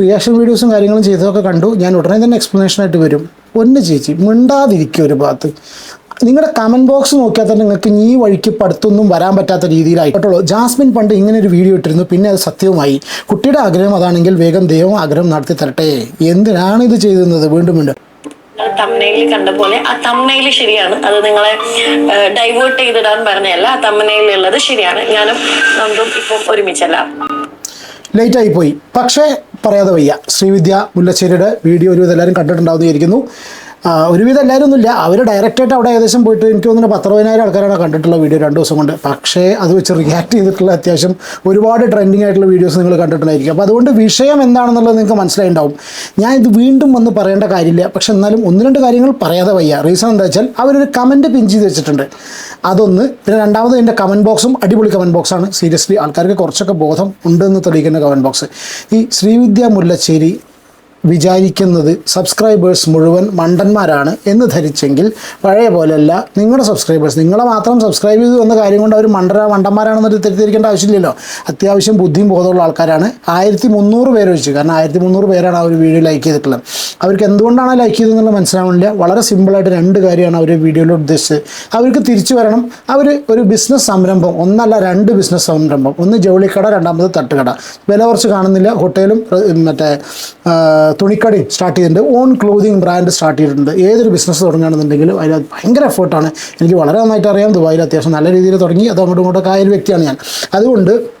Reaction വീഡിയോസും കാര്യങ്ങളും ചെയ്തതൊക്കെ കണ്ടു. ഞാൻ ഉടനെ തന്നെ എക്സ്പ്ലനേഷനായിട്ട് വരും. ഒന്ന് ചേച്ചി മിണ്ടാതിരിക്കും ഒരു ഭാഗത്ത്. നിങ്ങളുടെ കമന്റ് ബോക്സ് നോക്കിയാൽ തന്നെ നിങ്ങൾക്ക് ഈ വഴിക്ക് പടുത്തൊന്നും വരാൻ പറ്റാത്ത രീതിയിലായിട്ടുള്ളൂ. ജാസ്മിൻ പണ്ട് ഇങ്ങനെ ഒരു വീഡിയോ ഇട്ടിരുന്നു. പിന്നെ അത് സത്യവുമായി. കുട്ടിയുടെ ആഗ്രഹം അതാണെങ്കിൽ വേഗം ദൈവം ആഗ്രഹം നടത്തി തരട്ടെ. എന്തിനാണ് ഇത് ചെയ്തിരുന്നത്? വീണ്ടും വീണ്ടും. തമ്മനയിൽ കണ്ട പോലെ ആ തമ്മനയിൽ ശരിയാണ്. അത് നിങ്ങളെ ഡൈവേർട്ട് ചെയ്തിടാൻ പറഞ്ഞല്ല ആ തമ്മനയിൽ ഉള്ളത് ശരിയാണ്. ഞാനും നന്ദും ഇപ്പം ഒരുമിച്ചല്ല. ലേറ്റ് ആയി പോയി പക്ഷേ പറയാതെ വയ്യ. ശ്രീവിദ്യ മുല്ലശ്ശേരിയുടെ വീഡിയോ ഒരു ഇതെല്ലാവരും കണ്ടിട്ടുണ്ടാവുന്ന വിചാരിക്കുന്നു. ആ, ഒരുവിധം എല്ലാവരും ഒന്നുമില്ല അവർ ഡയറക്റ്റായിട്ട് അവിടെ ഏകദേശം പോയിട്ട് എനിക്ക് തോന്നുന്നു പത്തറുപതിനായിരം ആൾക്കാരാണ് കണ്ടിട്ടുള്ള വീഡിയോ രണ്ട് ദിവസം കൊണ്ട്. പക്ഷേ അത് വെച്ച് റിയാക്ട് ചെയ്തിട്ടുള്ള അത്യാവശ്യം ഒരുപാട് ട്രെൻഡിങ് ആയിട്ടുള്ള വീഡിയോസ് നിങ്ങൾ കണ്ടിട്ടുണ്ടായിരിക്കും. അപ്പോൾ അതുകൊണ്ട് വിഷയം എന്താണെന്നുള്ളത് നിങ്ങൾക്ക് മനസ്സിലായിണ്ടാവും ഞാൻ ഇത് വീണ്ടും വന്ന് പറയേണ്ട കാര്യമില്ല. പക്ഷെ എന്നാലും ഒന്ന് രണ്ട് കാര്യങ്ങൾ പറയാതെ വയ്യ. റീസൺ എന്താ വെച്ചാൽ അവരൊരു കമന്റ് പിൻ ചെയ്ത് വെച്ചിട്ടുണ്ട്. അതൊന്ന് പിന്നെ രണ്ടാമത് എന്റെ കമന്റ് ബോക്സും അടിപൊളി കമന്റ് ബോക്സാണ് സീരിയസ്ലി ആൾക്കാർക്ക് കുറച്ചൊക്കെ ബോധം ഉണ്ടെന്ന് തെളിയിക്കുന്ന കമന്റ് ബോക്സ് ഈ ശ്രീവിദ്യ മുല്ലശ്ശേരി വിചാരിക്കുന്നത് സബ്സ്ക്രൈബേഴ്സ് മുഴുവൻ മണ്ടന്മാരാണ് എന്ന് ധരിച്ചെങ്കിൽ പഴയ പോലെയല്ല. നിങ്ങളുടെ സബ്സ്ക്രൈബേഴ്സ് നിങ്ങളെ മാത്രം സബ്സ്ക്രൈബ് ചെയ്തു എന്ന കാര്യം കൊണ്ട് അവർ മണ്ടര മണ്ടന്മാരാണെന്നൊരു തെറ്റിദ്ധരിക്കേണ്ട ആവശ്യമില്ലല്ലോ. അത്യാവശ്യം ബുദ്ധിയും ബോധമുള്ള ആൾക്കാരാണ്. ആയിരത്തി മുന്നൂറ് പേര് വെച്ച്. കാരണം ആയിരത്തി മുന്നൂറ് പേരാണ് ആ ഒരു വീഡിയോ ലൈക്ക് ചെയ്തിട്ടുള്ളത്. അവർക്ക് എന്തുകൊണ്ടാണ് ലൈക്ക് ചെയ്തതെന്നുള്ള മനസ്സിലാവുന്നില്ല വളരെ സിമ്പിളായിട്ട് രണ്ട് കാര്യമാണ് അവർ വീഡിയോയിൽ ഉദ്ദേശിച്ചത്. അവർക്ക് തിരിച്ചു വരണം. അവർ ഒരു ബിസിനസ് സംരംഭം ഒന്നല്ല രണ്ട് ബിസിനസ് സംരംഭം. ഒന്ന് ജൗളിക്കട രണ്ടാമത് തട്ടുകട. വില കുറച്ച് കാണുന്നില്ല. ഹോട്ടലും മറ്റേ തുണിക്കടയും സ്റ്റാർട്ട് ചെയ്തിട്ടുണ്ട്. ഓൺ ക്ലോതിങ് ബ്രാൻഡ് സ്റ്റാർട്ട് ചെയ്തിട്ടുണ്ട്. ഏതൊരു ബിസിനസ് തുടങ്ങുകയാണെന്നുണ്ടെങ്കിലും അതിൽ ഭയങ്കര എഫേർട്ടാണ് എനിക്ക് വളരെ നന്നായിട്ട് അറിയാം. ദുബായിൽ അത്യാവശ്യം നല്ല രീതിയിൽ തുടങ്ങി. അത് അങ്ങോട്ടും ഇങ്ങോട്ടൊക്കെ ആയ ഒരു വ്യക്തിയാണ് ഞാൻ. അതുകൊണ്ട്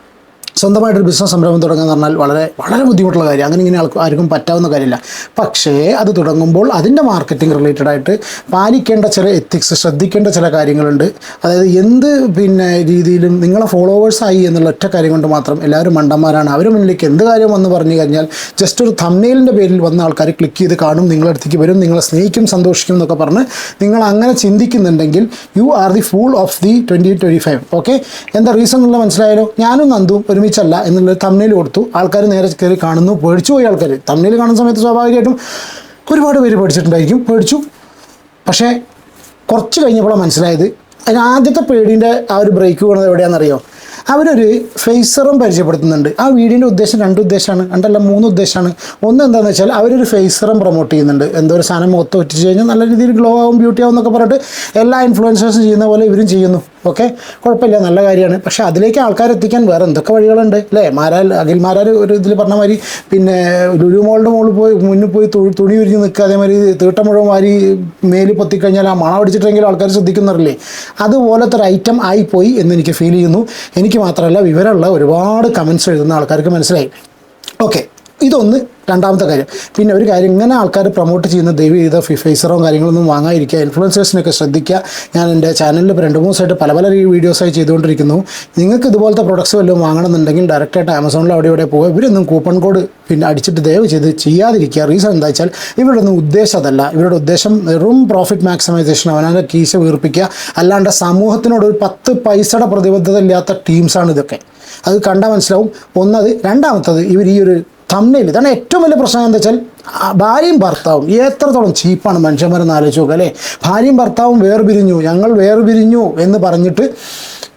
സ്വന്തമായിട്ടൊരു ബിസിനസ് സംരംഭം തുടങ്ങുക എന്ന് പറഞ്ഞാൽ വളരെ വളരെ ബുദ്ധിമുട്ടുള്ള കാര്യം. അങ്ങനെ ഇങ്ങനെ ആർക്കും പറ്റാവുന്ന കാര്യമില്ല. പക്ഷേ അത് തുടങ്ങുമ്പോൾ അതിന്റെ മാർക്കറ്റിംഗ് റിലേറ്റഡ് ആയിട്ട് പാലിക്കേണ്ട ചില എത്തിക്സ് ശ്രദ്ധിക്കേണ്ട ചില കാര്യങ്ങളുണ്ട്. അതായത് എന്ത് പിന്നെ രീതിയിലും നിങ്ങളെ ഫോളോവേഴ്സായി എന്നുള്ള ഒറ്റ കാര്യം കൊണ്ട് മാത്രം എല്ലാവരും മണ്ടന്മാരാണ്. അവർ മുന്നിലേക്ക് എന്ത് കാര്യം വന്ന് പറഞ്ഞു കഴിഞ്ഞാൽ ജസ്റ്റ് ഒരു തമ്മയിലിന്റെ പേരിൽ വന്ന ആൾക്കാർ ക്ലിക്ക് ചെയ്ത് കാണും നിങ്ങളുടെ അടുത്തേക്ക് വരും നിങ്ങളെ സ്നേഹിക്കും സന്തോഷിക്കും എന്നൊക്കെ പറഞ്ഞ് നിങ്ങൾ അങ്ങനെ ചിന്തിക്കുന്നുണ്ടെങ്കിൽ you are the fool of the twenty twenty five okay എന്താ റീസൺ എന്നുള്ളത് മനസ്സിലായാലോ ഞാനും നന്ദും ഒരുമിച്ചല്ല എന്നുള്ളത് തമ്മിൽ കൊടുത്തു. ആൾക്കാർ നേരെ കയറി കാണുന്നു. പേടിച്ചു പോയി ആൾക്കാർ തമ്മിൽ കാണുന്ന സമയത്ത് സ്വാഭാവികമായിട്ടും ഒരുപാട് പേര് പേടിച്ചിട്ടുണ്ടായിരിക്കും. പേടിച്ചു. പക്ഷേ കുറച്ച് കഴിഞ്ഞപ്പോഴാണ് മനസ്സിലായത്. അതിന് ആദ്യത്തെ പേടിന്റെ ആ ഒരു ബ്രേക്ക് വീണത് എവിടെയാണെന്നറിയോ? അവരൊരു ഫേസറും പരിചയപ്പെടുത്തുന്നുണ്ട്. ആ വീടിന്റെ ഉദ്ദേശം രണ്ട് ഉദ്ദേശമാണ് രണ്ടല്ല മൂന്ന് ഉദ്ദേശമാണ് ഒന്ന് എന്താണെന്ന് വെച്ചാൽ അവരൊരു ഫേസറും പ്രൊമോട്ട് ചെയ്യുന്നുണ്ട്. എന്തോ ഒരു സാധനം മുഖത്ത് ഒറ്റിച്ച് കഴിഞ്ഞാൽ നല്ല രീതിയിൽ ഗ്ലോ ആവും ബ്യൂട്ടി ആവും എന്നൊക്കെ പറഞ്ഞിട്ട് എല്ലാ ഇൻഫ്ലുവൻസേഴ്സും ചെയ്യുന്ന പോലെ ഇവരും ചെയ്യുന്നു. ഓക്കെ? കുഴപ്പമില്ല നല്ല കാര്യമാണ്. പക്ഷെ അതിലേക്ക് ആൾക്കാർ എത്തിക്കാൻ വേറെ എന്തൊക്കെ വഴികളുണ്ട്? അല്ലേ? മാരാൽ അഖിൽമാരാർ ഒരു ഇതിൽ പറഞ്ഞ മാതിരി പിന്നെ ലുലു മോളുടെ മുകളിൽ പോയി മുന്നിൽ പോയി തുണി ഉരിഞ്ഞ് നിൽക്കുക അതേമാതിരി തീട്ട വാരി മേലിൽ പൊത്തിക്കഴിഞ്ഞാൽ ആ മണം അടിച്ചിട്ടെങ്കിലും ആൾക്കാർ ശ്രദ്ധിക്കുന്നവരില്ലേ? അതുപോലത്തെ ഒരു ഐറ്റം ആയിപ്പോയി എന്ന് എനിക്ക് ഫീൽ ചെയ്യുന്നു. എനിക്ക് മാത്രമല്ല വിവരമുള്ള ഒരുപാട് കമൻസ് എഴുതുന്ന ആൾക്കാർക്ക് മനസ്സിലായി. ഓക്കെ ഇതൊന്ന് രണ്ടാമത്തെ കാര്യം. പിന്നെ ഒരു കാര്യം ഇങ്ങനെ ആൾക്കാർ പ്രൊമോട്ട് ചെയ്യുന്ന ദൈവം ചെയ്ത ഫേസറോ കാര്യങ്ങളൊന്നും വാങ്ങാതിരിക്കുക ഇൻഫ്ലുവൻസേഴ്സിനൊക്കെ ശ്രദ്ധിക്കുക. ഞാൻ എന്റെ ചാനലിൽ രണ്ട് മൂന്ന് ദിവസമായിട്ട് പല പല വീഡിയോസായി ചെയ്തുകൊണ്ടിരിക്കുന്നു. നിങ്ങൾക്ക് ഇതുപോലത്തെ പ്രൊഡക്ട്സ് വല്ലതും വാങ്ങണമെന്നുണ്ടെങ്കിൽ ഡയറക്റ്റായിട്ട് ആമസോണിൽ അവിടെ ഇവിടെ പോകുക ഇവരൊന്നും കൂപ്പൺ കോഡ് പിന്നെ അടിച്ചിട്ട് ദയവ് ചെയ്ത് ചെയ്യാതിരിക്കുക. റീസൺ എന്താ വെച്ചാൽ ഇവരുടെ ഉദ്ദേശം അതല്ല. ഇവരുടെ ഉദ്ദേശം വെറും പ്രോഫിറ്റ് മാക്സിമൈസേഷൻ അവനവന്റെ കീശ വീർപ്പിക്കുക. അല്ലാണ്ട് സമൂഹത്തിനോട് ഒരു പത്ത് പൈസയുടെ പ്രതിബദ്ധത ഇല്ലാത്ത ടീംസാണ് ഇതൊക്കെ. അത് കണ്ടാൽ മനസ്സിലാവും. ഒന്നത് രണ്ടാമത്തത് ഇവർ ഈ ഒരു തമ്മിൽ ഇതാണ് ഏറ്റവും വലിയ പ്രശ്നം എന്താ വെച്ചാൽ ഭാര്യയും ഭർത്താവും എത്രത്തോളം ചീപ്പാണ് മനുഷ്യന്മാരെന്ന് ആലോചിച്ച് നോക്കുക അല്ലേ? ഭാര്യയും ഭർത്താവും വേർപിരിഞ്ഞു ഞങ്ങൾ വേർപിരിഞ്ഞു എന്ന് പറഞ്ഞിട്ട്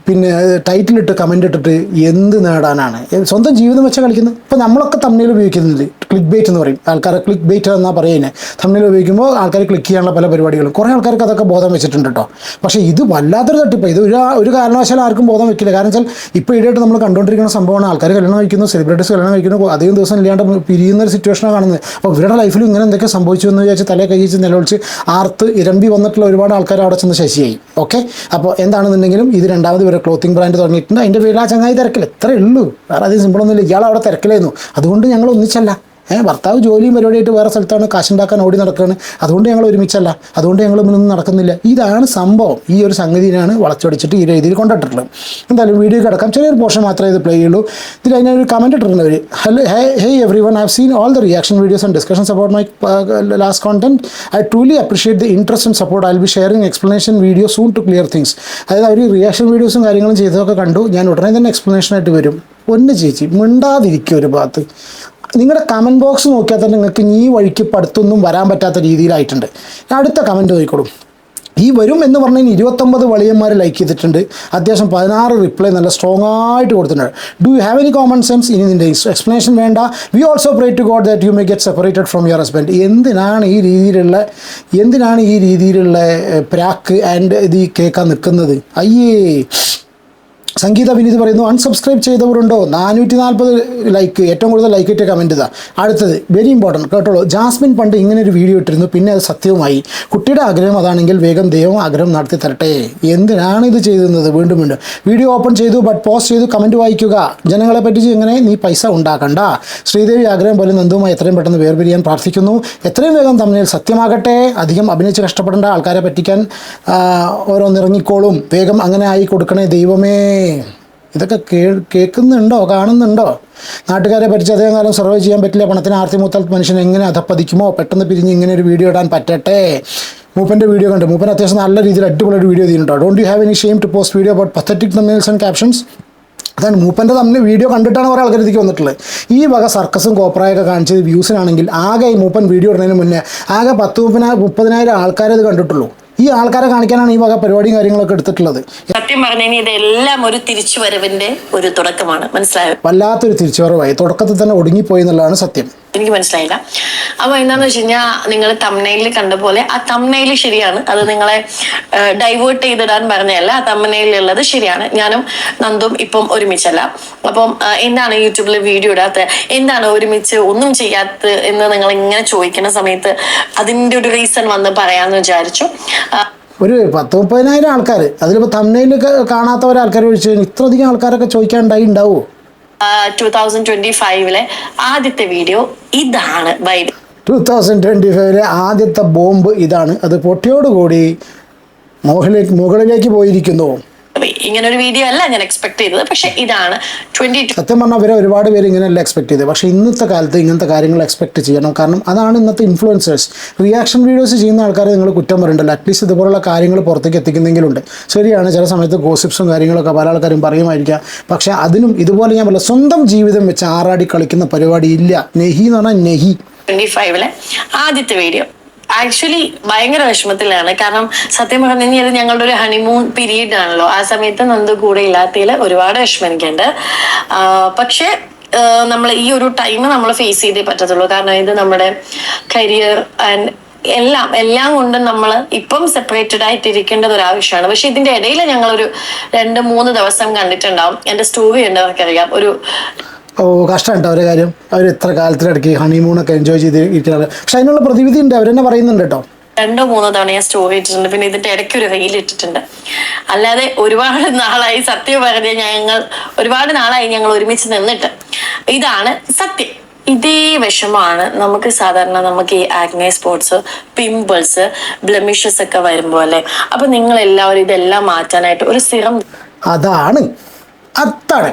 പിന്നെ ടൈറ്റിലിട്ട് കമന്റ് ഇട്ടിട്ട് എന്ത് നേടാനാണ്? സ്വന്തം ജീവിതം വെച്ചാൽ കളിക്കുന്നത്. ഇപ്പോൾ നമ്മളൊക്കെ തമ്മിൽ ഉപയോഗിക്കുന്നുണ്ട്. ക്ലിക്ക് ബേറ്റ് എന്ന് പറയും. ആൾക്കാരെ ക്ലിക്ക് ബേറ്റ് എന്നാ പറയുന്നത് തമ്മിൽ ഉപയോഗിക്കുമ്പോൾ ആൾക്കാർ ക്ലിക്ക് ചെയ്യാനുള്ള പല പരിപാടികളും. കുറേ ആൾക്കാർക്ക് അതൊക്കെ ബോധം വെച്ചിട്ടുണ്ട് കേട്ടോ പക്ഷേ ഇത് വല്ലാത്തൊരു തട്ടിപ്പ്. ഇത് ഒരു ഒരു കാരണവശാലും ആർക്കും ബോധം വെക്കില്ല. കാരണം വെച്ചാൽ ഇപ്പോൾ ഇടയായിട്ട് നമ്മൾ കണ്ടുകൊണ്ടിരിക്കുന്ന സംഭവമാണ്. ആൾക്കാർ കല്യാണം കഴിക്കുന്നു സെലിബ്രിറ്റീസ് കല്യാണം കഴിക്കുന്നു അധികം ദിവസം ഇല്ലാണ്ട് പിരിയുന്ന ഒരു സിറ്റുവേഷനാണ് കാണുന്നത്. അപ്പോൾ ഇവരുടെ ലൈഫിലും ഇങ്ങനെ എന്തൊക്കെ സംഭവിച്ചു എന്ന് വിചാരിച്ച് തലേ കഴിച്ച് നിലവിളിച്ച് ആർത്ത് ഇരമ്പി വന്നിട്ടുള്ള ഒരുപാട് ആൾക്കാർ അവിടെ ചെന്ന് ശശിയായി. ഓക്കെ അപ്പോൾ എന്താണെന്നുണ്ടെങ്കിലും ഇത് രണ്ടാമത് ഇവരെ ക്ലോത്തിങ് ബ്രാൻഡ് തുടങ്ങിയിട്ടുണ്ട്. അതിന്റെ പേരിൽ ആ ചങ്ങായി തിരക്കില്ല ഇത്രയേ ഉള്ളൂ. വേറെ സിമ്പിൾ സിമ്പിളൊന്നുമില്ല ഇയാൾ അവിടെ തിരക്കിലായിരുന്നു. അതുകൊണ്ട് ഞങ്ങൾ ഒന്നിച്ചല്ല. ഏഹ് ഭർത്താവ് ജോലിയും പരിപാടിയായിട്ട് വേറെ സ്ഥലത്താണ് കാശുണ്ടാക്കാൻ ഓടി നടക്കുകയാണ്. അതുകൊണ്ട് ഞങ്ങൾ ഒരുമിച്ചല്ല. അതുകൊണ്ട് ഞങ്ങൾ ഇതൊന്നും നടക്കുന്നില്ല. ഇതാണ് സംഭവം. ഈ ഒരു സംഗതിയാണ് വളച്ചൊടിച്ചിട്ട് ഈ രീതിയിൽ കൊണ്ടിട്ടുള്ളത് എന്തായാലും വീഡിയോ കിടക്കാം. ചെറിയൊരു പോർഷൻ മാത്രമേ ഇത് പ്ലേ ചെയ്യുള്ളൂ. ഇതിൽ അതിനൊരു കമന്റ് ഇട്ടിട്ടുണ്ട് അവർ hello hey hey everyone have seen all the reaction videos and discussions about my last content I truly appreciate the interest and support I be sharing explanation video soon to clear things അതായത് അവർ reaction വീഡിയോസും കാര്യങ്ങളും ചെയ്തതൊക്കെ കണ്ടു. ഞാൻ ഉടനെ തന്നെ എക്സ്പ്ലനേഷനായിട്ട് വരും. ഒന്ന് ചേച്ചി മിണ്ടാതിരിക്കും ഒരു ഭാഗത്ത്. നിങ്ങളുടെ കമന്റ് ബോക്സ് നോക്കിയാൽ തന്നെ നിങ്ങൾക്ക് ഈ വഴിക്ക് പടുത്തൊന്നും വരാൻ പറ്റാത്ത രീതിയിലായിട്ടുണ്ട്. അടുത്ത കമന്റ് നോക്കിക്കോളും ഈ വരും എന്ന് പറഞ്ഞതിന് ഇരുപത്തൊമ്പത് വളിയന്മാർ ലൈക്ക് ചെയ്തിട്ടുണ്ട്. അത്യാവശ്യം പതിനാറ് റിപ്ലൈ നല്ല സ്ട്രോങ് ആയിട്ട് കൊടുത്തിട്ടുണ്ട്. Do you have any common sense ഇനി നിന്റെ എക്സ്പ്ലനേഷൻ വേണ്ട. We also pray to God that you may get separated from your husband എന്തിനാണ് ഈ രീതിയിലുള്ള എന്തിനാണ് ഈ രീതിയിലുള്ള പ്രാക്ക് ആൻഡ് ഇത് കേൾക്കാൻ നിൽക്കുന്നത്? അയ്യേ. സംഗീത വിനീത് പറയുന്നു അൺസബ്സ്ക്രൈബ് ചെയ്തവരുണ്ടോ? നാനൂറ്റി നാൽപ്പത് ലൈക്ക് ഏറ്റവും കൂടുതൽ ലൈക്ക് ഇട്ട കമന്റ് ഇതാ. അടുത്തത് വെരി ഇമ്പോർട്ടന്റ് കേട്ടോളൂ. ജാസ്മിൻ പണ്ട് ഇങ്ങനെ ഒരു വീഡിയോ ഇട്ടിരുന്നു പിന്നെ അത് സത്യവുമായി. കുട്ടിയുടെ ആഗ്രഹം അതാണെങ്കിൽ വേഗം ദൈവം ആഗ്രഹം നടത്തി തരട്ടെ. എന്തിനാണ് ഇത് ചെയ്തിരുന്നത്? വീണ്ടും വീണ്ടും. വീഡിയോ ഓപ്പൺ ചെയ്തു ബട്ട് പോസ്റ്റ് ചെയ്തു കമന്റ് വായിക്കുക. ജനങ്ങളെ പറ്റിച്ച് ഇങ്ങനെ നീ പൈസ ഉണ്ടാക്കണ്ട? ശ്രീദേവി ആഗ്രഹം പോലെ നന്ദുമായി എത്രയും പെട്ടെന്ന് വേർപിരിയാൻ പ്രാർത്ഥിക്കുന്നു. എത്രയും വേഗം തമ്മിൽ സത്യമാകട്ടെ. അധികം അഭിനയിച്ച് കഷ്ടപ്പെടേണ്ട ആൾക്കാരെ പറ്റിക്കാൻ ഓരോന്നിറങ്ങിക്കോളും. വേഗം അങ്ങനെ ആയി കൊടുക്കണേ ദൈവമേ. ഇതൊക്കെ കേ കേൾക്കുന്നുണ്ടോ കാണുന്നുണ്ടോ? നാട്ടുകാരെ ഭരിച്ച് അധികം കാലം സർവൈവ് ചെയ്യാൻ പറ്റില്ല. പണത്തിന് ആർത്തി മൂത്താൽ മനുഷ്യൻ എങ്ങനെ അധപ്പതിക്കുമോ? പെട്ടെന്ന് പിരിഞ്ഞ് ഇങ്ങനെ ഒരു വീഡിയോ ഇടാൻ പറ്റട്ടെ. മൂപ്പന്റെ വീഡിയോ കണ്ട്. മൂപ്പൻ അത്യാവശ്യം നല്ല രീതിയിൽ അടിപൊളി ഒരു വീഡിയോ ചെയ്തിട്ടുണ്ടോ don't you have any shame to post video about pathetic thumbnails and captions അതാണ് മൂപ്പന്റെ തമ്മിൽ വീഡിയോ കണ്ടിട്ടാണ് കുറേ ആൾക്കാർ ഇതിലേക്ക് വന്നിട്ടുള്ളത്. ഈ വക സർക്കസും കോപ്രായൊക്കെ കാണിച്ചത് വ്യൂസിനാണെങ്കിൽ ആകെ ഈ മൂപ്പൻ വീഡിയോ ഇടുന്നതിന് മുന്നേ ആകെ പത്ത് മുപ്പതിനായിരം മുപ്പതിനായിരം ആൾക്കാരെ ഇത് കണ്ടിട്ടുള്ളൂ. ഈ ആൾക്കാരെ കാണിക്കാനാണ് ഈ വക പരിപാടിയും കാര്യങ്ങളൊക്കെ എടുത്തിട്ടുള്ളത്. സത്യം പറഞ്ഞു ഇതെല്ലാം ഒരു തിരിച്ചുവരവിന്റെ ഒരു തുടക്കമാണ്. മനസ്സിലായോ? വല്ലാത്തൊരു തിരിച്ചുവരവായി. തുടക്കത്തിൽ തന്നെ ഒടുങ്ങിപ്പോയി എന്നുള്ളതാണ് സത്യം. എനിക്ക് മനസ്സിലായില്ല. അപ്പൊ എന്താന്ന് വെച്ച് കഴിഞ്ഞാൽ നിങ്ങൾ തമ്മനയിൽ കണ്ട പോലെ ആ തമ്മനയിൽ ശരിയാണ്. അത് നിങ്ങളെ ഡൈവേർട്ട് ചെയ്തിടാൻ പറഞ്ഞല്ല ആ തമ്മനയിലുള്ളത് ശരിയാണ്. ഞാനും നന്ദും ഇപ്പം ഒരുമിച്ചല്ല. അപ്പം എന്താണ് യൂട്യൂബിൽ വീഡിയോ ഇടാത്ത? എന്താണ് ഒരുമിച്ച് ഒന്നും ചെയ്യാത്ത എന്ന് നിങ്ങൾ ഇങ്ങനെ ചോദിക്കുന്ന സമയത്ത് അതിന്റെ ഒരു റീസൺ വന്ന് പറയാന്ന് വിചാരിച്ചു. ഒരു പത്ത് മുപ്പതിനായിരം ആൾക്കാർ അതിലിപ്പോൾ തമിഴിൽ കാണാത്ത ഒരാൾക്കാർ ഒഴിച്ച് ഇത്രയധികം ആൾക്കാരൊക്കെ ചോദിക്കാണ്ടായി ഉണ്ടാവുമോ ടൂ തൗസൻഡ് ട്വന്റി ഫൈവിലെ ആദ്യത്തെ വീഡിയോ ഇതാണ്. ബൈ ടു തൗസൻഡ് ട്വന്റി ഫൈവിലെ ആദ്യത്തെ ബോംബ് ഇതാണ്. അത് പൊട്ടിയോടുകൂടി മുകളിലേക്ക് മുകളിലേക്ക് പോയിരിക്കുന്നു. ഇങ്ങനെ ഒരു വീഡിയോ അല്ല ഞാൻ എക്സ്പെക്ട് ചെയ്തത്. പക്ഷെ ഇതാണ് ട്വന്റി സത്യം പറഞ്ഞാൽ അവരെ ഒരുപാട് പേര് ഇങ്ങനെയല്ല എക്സ്പെക്ട് ചെയ്തത് പക്ഷേ ഇന്നത്തെ കാലത്ത് ഇങ്ങനത്തെ കാര്യങ്ങൾ എക്സ്പെക്ട് ചെയ്യണം. കാരണം അതാണ് ഇന്നത്തെ ഇൻഫ്ലുവൻസേഴ്സ് റിയാക്ഷൻ വീഡിയോസ് ചെയ്യുന്ന ആൾക്കാരെ നിങ്ങൾ കുറ്റം പറയണ്ടല്ലോ. അറ്റ്ലീസ്റ്റ് ഇതുപോലുള്ള കാര്യങ്ങൾ പുറത്തേക്ക് എത്തിക്കുന്നെങ്കിലുണ്ട്. ശരിയാണ് ചില സമയത്ത് ഗോസിപ്സും കാര്യങ്ങളൊക്കെ പല ആൾക്കാരും പറയുമായിരിക്കാം. പക്ഷേ അതിനും ഇതുപോലെ ഞാൻ പറയാം സ്വന്തം ജീവിതം വെച്ച് ആറാടി കളിക്കുന്ന പരിപാടി ഇല്ല. നെഹി എന്ന് പറഞ്ഞാൽ നെഹി. ട്വന്റി ഫൈവിലെ ആദ്യത്തെ വീഡിയോ ആക്ച്വലി ഭയങ്കര വിഷമത്തിലാണ്. കാരണം സത്യം പറഞ്ഞു കഴിഞ്ഞാൽ ഞങ്ങളുടെ ഒരു ഹണിമൂൺ പീരീഡ് ആണല്ലോ. ആ സമയത്ത് നന്ദു കൂടെ ഇല്ലാത്തതിൽ ഒരുപാട് വിഷമം പക്ഷേ നമ്മൾ ഈ ഒരു ടൈം നമ്മൾ ഫേസ് ചെയ്തേ പറ്റത്തുള്ളൂ. കാരണം ഇത് നമ്മുടെ കരിയർ ആൻഡ് എല്ലാം എല്ലാം കൊണ്ടും നമ്മൾ ഇപ്പം സെപ്പറേറ്റഡ് ആയിട്ട് ഇരിക്കേണ്ടത് ഒരു ആവശ്യമാണ്. പക്ഷെ ഇതിന്റെ ഇടയിൽ ഒരു രണ്ട് മൂന്ന് ദിവസം കണ്ടിട്ടുണ്ടാവും. എന്റെ സ്റ്റോറി ഉണ്ടവർക്കറിയാം ഒരു ഓ കഷ്ടമുണ്ട് അവരെ കാര്യം. അവർ എത്ര കാലത്തിനിടയ്ക്ക് ഹണിമൂണൊക്കെ എൻജോയ് ചെയ്ത് ഇരിക്കുന്നത് പക്ഷെ അതിനുള്ള പ്രതിവിധി ഉണ്ട്. അവരെന്നെ പറയുന്നുണ്ട് കേട്ടോ. രണ്ടോ മൂന്നോ തവണ ഞാൻ സ്റ്റോറി ഇട്ടിട്ടുണ്ട്. പിന്നെ ഇതിന്റെ ഇടയ്ക്ക് ഒരു റീൽ ഇട്ടിട്ടുണ്ട്. അല്ലാതെ ഒരുപാട് നാളായി സത്യം പറഞ്ഞ ഞങ്ങൾ ഒരുപാട് നാളായി ഞങ്ങൾ ഒരുമിച്ച് നിന്നിട്ട്. ഇതാണ് സത്യം. ഇതേ വിഷമാണ് നമുക്ക് സാധാരണ നമുക്ക് ഈ ആഗ്നേ സ്പോർട്സ് പിമ്പിൾസ് ബ്ലമിഷസ് ഒക്കെ വരുമ്പോൾ അല്ലേ? അപ്പൊ നിങ്ങൾ എല്ലാവരും ഇതെല്ലാം മാറ്റാനായിട്ട് ഒരു സിറം അതാണ്. അതാണ്.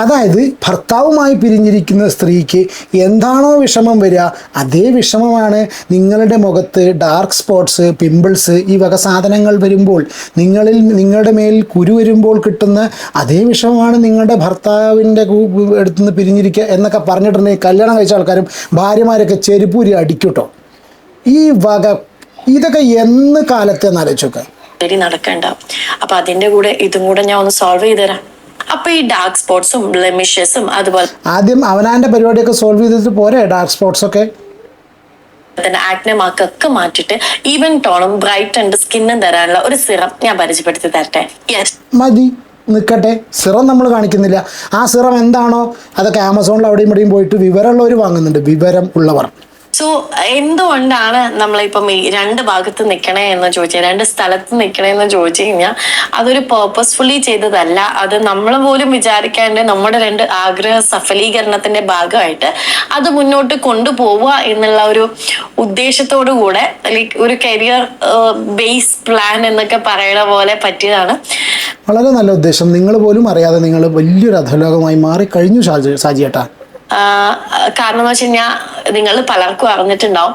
അതായത് ഭർത്താവുമായി പിരിഞ്ഞിരിക്കുന്ന സ്ത്രീക്ക് എന്താണോ വിഷമം വരിക അതേ വിഷമമാണ് നിങ്ങളുടെ മുഖത്ത് ഡാർക്ക് സ്പോട്ട്സ് പിമ്പിൾസ് ഈ വക സാധനങ്ങൾ വരുമ്പോൾ. നിങ്ങളിൽ നിങ്ങളുടെ മേൽ കുരു വരുമ്പോൾ കിട്ടുന്ന അതേ വിഷമമാണ് നിങ്ങളുടെ ഭർത്താവിന്റെ അടുത്തുനിന്ന് പിരിഞ്ഞിരിക്കുക എന്നൊക്കെ പറഞ്ഞിട്ടുണ്ടെങ്കിൽ കല്യാണം കഴിച്ച ആൾക്കാരും ഭാര്യമാരൊക്കെ ചെരുപ്പൂരി അടിക്കൂട്ടോ. ഈ വക ഇതൊക്കെ എന്ന് കാലത്തെ നരച്ചൊക്കെ ശരി നടക്കണ്ട. അപ്പൊ അതിന്റെ കൂടെ ഇതും കൂടെ ഞാൻ ഒന്ന് സോൾവ് ചെയ്തുതരാം അപ്പൊ ഈ ഡാർക്ക് സ്പോട്ട്സും ബ്ലെമിഷസും അതുപോലെ ആദ്യം അവനാന്റെ പരിപാടിയൊക്കെ സോൾവ് ചെയ്തിട്ട് പോരെ ഡാർക്ക് സ്പോട്ട്സ് ഒക്കെ? തന്നെ ആക്നെ മാർക്കൊക്കെ മാറ്റിട്ട് ഈവൻ ടോണും ബ്രൈറ്റ് ആൻഡ് സ്കിന്നും തരാനുള്ള ഒരു സിറം ഞാൻ പരിചയപ്പെടുത്തി തരട്ടെ. യെസ് മതി നിൽക്കട്ടെ സിറം നമ്മൾ കാണിക്കുന്നില്ല. ആ സിറം എന്താണോ അതൊക്കെ ആമസോണിൽ അവിടെയും ഇവിടെയും പോയിട്ട് വിവരമുള്ളവർ വാങ്ങുന്നുണ്ട്. വിവരം ഉള്ളവർ. എന്തുകൊണ്ടാണ് നമ്മളിപ്പം ഈ രണ്ട് ഭാഗത്ത് നിൽക്കണേ എന്ന് ചോദിച്ചാൽ രണ്ട് സ്ഥലത്ത് നിൽക്കണേ എന്ന് ചോദിച്ചു കഴിഞ്ഞാൽ അതൊരു പേർപ്പസ്ഫുള്ളി ചെയ്തതല്ല. അത് നമ്മൾ പോലും വിചാരിക്കാണ്ട് നമ്മുടെ രണ്ട് ആഗ്രഹ സഫലീകരണത്തിന്റെ ഭാഗമായിട്ട് അത് മുന്നോട്ട് കൊണ്ടുപോവുക എന്നുള്ള ഒരു ഉദ്ദേശത്തോടു കൂടെ ലൈക്ക് ഒരു കരിയർ ബേസ് പ്ലാൻ എന്നൊക്കെ പറയണ പോലെ പറ്റിയതാണ്. വളരെ നല്ല ഉദ്ദേശം. നിങ്ങൾ പോലും അറിയാതെ നിങ്ങൾ വലിയൊരു അധലോകമായി മാറി കഴിഞ്ഞു ഷാജി ഷാജിയേട്ടാ. കാരണം എന്ന് വെച്ച് കഴിഞ്ഞാൽ നിങ്ങൾ പലർക്കും അറിഞ്ഞിട്ടുണ്ടാവും.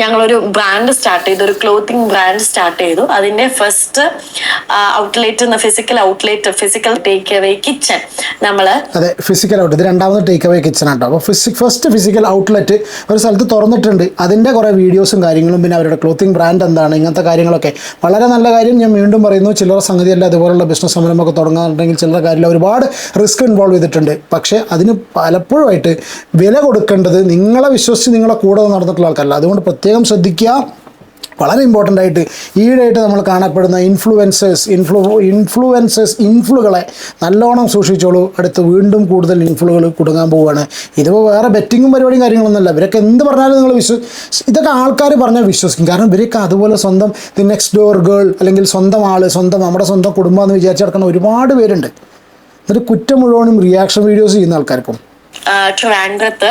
ഞങ്ങളൊരു ബ്രാൻഡ് സ്റ്റാർട്ട് ചെയ്തു ഒരു ക്ലോത്തിങ് ബ്രാൻഡ് സ്റ്റാർട്ട് ചെയ്തു. അതിന്റെ first outlet physical outlet physical take away kitchen നമ്മൾ അതെ ഫിസിക്കൽ ഔട്ട് ഇത് രണ്ടാമത് ടേക്ക് അവേ കിച്ചൺ ആട്ടോ. അപ്പോൾ ഫിസിക് ഫസ്റ്റ് ഫിസിക്കൽ ഔട്ട്ലെറ്റ് ഒരു സ്ഥലത്ത് തുറന്നിട്ടുണ്ട്. അതിന്റെ കുറേ വീഡിയോസും കാര്യങ്ങളും പിന്നെ അവരുടെ ക്ലോത്തിങ് ബ്രാൻഡ് എന്താണ് ഇങ്ങനത്തെ കാര്യങ്ങളൊക്കെ. വളരെ നല്ല കാര്യം ഞാൻ വീണ്ടും പറയുന്നു. ചിലരുടെ സംഗതി അല്ല അതുപോലുള്ള ബിസിനസ് സംരംഭമൊക്കെ തുടങ്ങാറുണ്ടെങ്കിൽ ചിലരുടെ കാര്യത്തിൽ ഒരുപാട് റിസ്ക് ഇൻവോൾവ് ചെയ്തിട്ടുണ്ട്. പക്ഷേ അതിന് പലപ്പോഴുമായിട്ട് വില കൊടുക്കേണ്ടത് നിങ്ങളെ വിശ്വസിച്ച് നിങ്ങളെ കൂടെ നടന്നിട്ടുള്ള ആൾക്കാരല്ല. അതുകൊണ്ട് പ്രത്യേകം ശ്രദ്ധിക്കുക. വളരെ ഇമ്പോർട്ടന്റ് ആയിട്ട് ഈയിടെയായിട്ട് നമ്മൾ കാണപ്പെടുന്ന ഇൻഫ്ലുവൻസേഴ്സ് ഇൻഫ്ലു ഇൻഫ്ലുവൻസേഴ്സ് ഇൻഫ്ലുകളെ നല്ലോണം സൂക്ഷിച്ചോളൂ. അടുത്ത് വീണ്ടും കൂടുതൽ ഇൻഫ്ലുകൾ കുടുങ്ങാൻ പോവുകയാണ്. ഇതിപ്പോൾ വേറെ ബെറ്റിങ്ങും പരിപാടിയും കാര്യങ്ങളൊന്നുമല്ല. ഇവരൊക്കെ എന്ത് പറഞ്ഞാലും നിങ്ങൾ വിശ്വ ഇതൊക്കെ ആൾക്കാർ പറഞ്ഞാൽ വിശ്വസിക്കും. കാരണം ഇവരൊക്കെ അതുപോലെ സ്വന്തം ദി നെക്സ്റ്റ് ഡോർ ഗേൾ അല്ലെങ്കിൽ സ്വന്തം ആൾ സ്വന്തം നമ്മുടെ സ്വന്തം കുടുംബം എന്ന് വിചാരിച്ചു നടക്കുന്ന ഒരുപാട് പേരുണ്ട്. എന്നിട്ട് കുറ്റം മുഴുവനും റിയാക്ഷൻ വീഡിയോസ് ചെയ്യുന്ന ആൾക്കാർക്കും ട്രിവാൻഡ്രത്ത്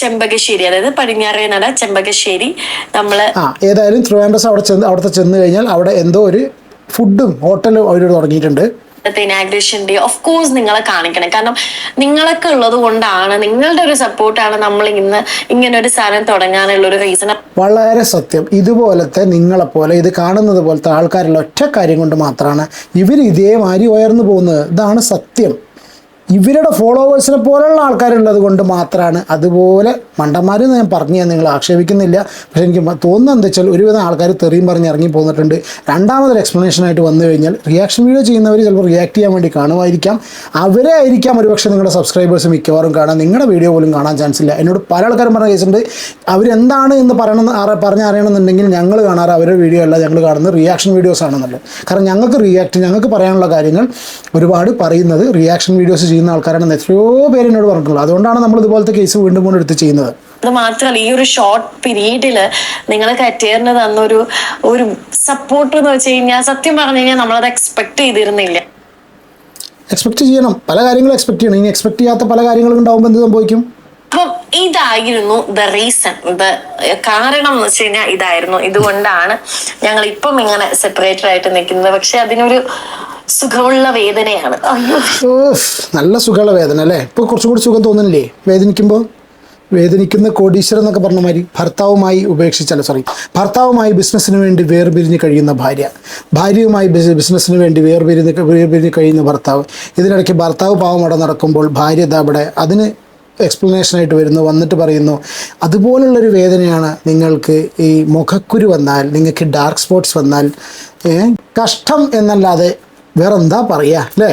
ചെമ്പകശ്ശേരി അതായത് പടിഞ്ഞാറേ നട ചെമ്പകശ്ശേരി നമ്മൾ ആ ഏതായാലും ട്രിവാൻഡ്രസ് അവിടെ ചെന്ന് അവിടുത്തെ ചെന്ന് കഴിഞ്ഞാൽ അവിടെ എന്തോ ഒരു ഫുഡും ഹോട്ടലും അവർ തുടങ്ങിയിട്ടുണ്ട്. ഇനാഗ്രേഷൻ ഡേ ഓഫ് കോഴ്സ് നിങ്ങളെ കാണിക്കണം. കാരണം നിങ്ങളൊക്കെ ഉള്ളത് കൊണ്ടാണ് നിങ്ങളുടെ ഒരു സപ്പോർട്ടാണ് നമ്മൾ ഇന്ന് ഇങ്ങനെ ഒരു സാധനം തുടങ്ങാനുള്ള ഒരു റീസൺ വളരെ സത്യം. ഇതുപോലത്തെ നിങ്ങളെപ്പോലെ ഇത് കാണുന്നത് പോലത്തെ ആൾക്കാരുള്ള ഒറ്റ കാര്യം കൊണ്ട് മാത്രമാണ് ഇവർ ഇതേമാതിരി ഉയർന്നു പോകുന്നത്. ഇതാണ് സത്യം. ഇവരുടെ ഫോളോവേഴ്സിനെ പോലെയുള്ള ആൾക്കാരുള്ളത് കൊണ്ട് മാത്രമാണ് അതുപോലെ മണ്ടന്മാരെന്ന് ഞാൻ പറഞ്ഞു നിങ്ങൾ ആക്ഷേപിക്കുന്നില്ല. പക്ഷെ എനിക്ക് തോന്നുന്നത് എന്താ വെച്ചാൽ ഒരുവിധം ആൾക്കാർ തെറിയും പറഞ്ഞ് ഇറങ്ങി പോന്നിട്ടുണ്ട്. രണ്ടാമതൊരു എക്സ്പ്ലനേഷൻ ആയിട്ട് വന്നു കഴിഞ്ഞാൽ റിയാക്ഷൻ വീഡിയോ ചെയ്യുന്നവർ ചിലപ്പോൾ റിയാക്ട് ചെയ്യാൻ വേണ്ടി കാണുമായിരിക്കാം. അവരെ ആയിരിക്കാം ഒരുപക്ഷെ നിങ്ങളുടെ സബ്സ്ക്രൈബേഴ്സ് മിക്കവാറും കാണാൻ നിങ്ങളുടെ വീഡിയോ പോലും കാണാൻ ചാൻസ് ഇല്ല. എന്നോട് പല ആൾക്കാരും പറഞ്ഞ കേസുണ്ട് അവരെന്താണ് എന്ന് പറയണമെന്ന് പറഞ്ഞ് അറിയണമെന്നുണ്ടെങ്കിൽ ഞങ്ങൾ കാണാറ് അവരുടെ വീഡിയോ അല്ല ഞങ്ങൾ കാണുന്നത് റിയാക്ഷൻ വീഡിയോസ് ആണെന്നുള്ളത്. കാരണം ഞങ്ങൾക്ക് റിയാക്ട് ഞങ്ങൾക്ക് പറയാനുള്ള കാര്യങ്ങൾ ഒരുപാട് പറയുന്നത് റിയാക്ഷൻ വീഡിയോസ് ചെയ്യുന്ന ആൾക്കാരാണ് എത്രയോ പേര് എന്നോട് പറഞ്ഞിട്ടുള്ളത്. അതുകൊണ്ടാണ് നമ്മൾ ഇതുപോലത്തെ കേസ് വീണ്ടും വീണ്ടും എടുത്ത് ചെയ്യുന്നത്. അത് മാത്രമല്ല ഈ ഒരു ഷോർട്ട് പീരീഡിൽ നിങ്ങൾ കറ്റേറിന് തന്നൊരു ഒരു സപ്പോർട്ട് എന്ന് വെച്ച് കഴിഞ്ഞാൽ സത്യം പറഞ്ഞു കഴിഞ്ഞാൽ നമ്മളത് എക്സ്പെക്ട് ചെയ്തിരുന്നില്ല. എക്സ്പെക്ട് ചെയ്യണം. പല കാര്യങ്ങളും എക്സ്പെക്ട് ചെയ്യണം. ഇനി എക്സ്പെക്ട് ചെയ്യാത്ത പല കാര്യങ്ങളും ഉണ്ടാവുമ്പോൾ എന്ത് സംഭവിക്കും? അപ്പം ഇതായിരുന്നു ദ റീസൺ ദ കാരണം എന്ന് വെച്ച് കഴിഞ്ഞാൽ ഇതായിരുന്നു. ഇതുകൊണ്ടാണ് ഞങ്ങൾ ഇപ്പം ഇങ്ങനെ സെപ്പറേറ്റഡ് ആയിട്ട് നിൽക്കുന്നത്. പക്ഷെ അതിനൊരു സുഖമുള്ള വേദനയാണ്. നല്ല സുഖമുള്ള വേദന അല്ലേ? ഇപ്പൊ കുറച്ചും കൂടി സുഖം തോന്നുന്നില്ലേ വേദനിക്കുമ്പോൾ വേദനിക്കുന്ന കോടീശ്വരൻ എന്നൊക്കെ പറഞ്ഞ മാതിരി ഭർത്താവുമായി ഉപേക്ഷിച്ചല്ല സോറി ഭർത്താവുമായി ബിസിനസ്സിന് വേണ്ടി വേർപിരിഞ്ഞ് കഴിയുന്ന ഭാര്യ. ഭാര്യയുമായി ബിസി- ബിസിനസ്സിന് വേണ്ടി വേർപിരിഞ്ഞ് വേർപിരിഞ്ഞ് കഴിയുന്ന ഭർത്താവ്. ഇതിനിടയ്ക്ക് ഭർത്താവ് പാവം അവിടെ നടക്കുമ്പോൾ ഭാര്യ അവിടെ അതിന് എക്സ്പ്ലനേഷനായിട്ട് വരുന്നു വന്നിട്ട് പറയുന്നു അതുപോലുള്ളൊരു വേദനയാണ് നിങ്ങൾക്ക് ഈ മുഖക്കുരു വന്നാൽ നിങ്ങൾക്ക് ഡാർക്ക് സ്പോട്ട്സ് വന്നാൽ കഷ്ടം എന്നല്ലാതെ വേറെന്താ പറയുക അല്ലേ?